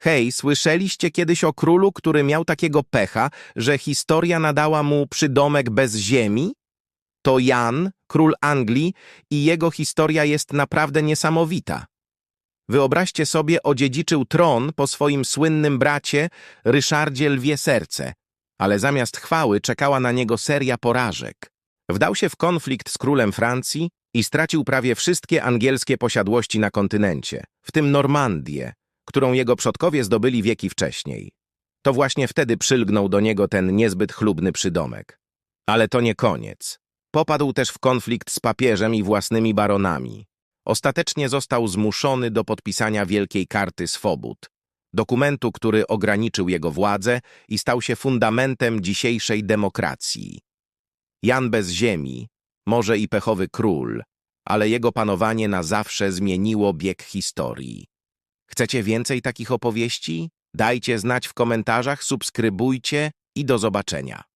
Hej, słyszeliście kiedyś o królu, który miał takiego pecha, że historia nadała mu przydomek bez ziemi? To Jan, król Anglii, i jego historia jest naprawdę niesamowita. Wyobraźcie sobie, odziedziczył tron po swoim słynnym bracie Ryszardzie Lwie Serce, ale zamiast chwały czekała na niego seria porażek. Wdał się w konflikt z królem Francji i stracił prawie wszystkie angielskie posiadłości na kontynencie, w tym Normandię, którą jego przodkowie zdobyli wieki wcześniej. To właśnie wtedy przylgnął do niego ten niezbyt chlubny przydomek. Ale to nie koniec. Popadł też w konflikt z papieżem i własnymi baronami. Ostatecznie został zmuszony do podpisania Wielkiej Karty Swobód, dokumentu, który ograniczył jego władzę i stał się fundamentem dzisiejszej demokracji. Jan bez ziemi, może i pechowy król, ale jego panowanie na zawsze zmieniło bieg historii. Chcecie więcej takich opowieści? Dajcie znać w komentarzach, subskrybujcie i do zobaczenia.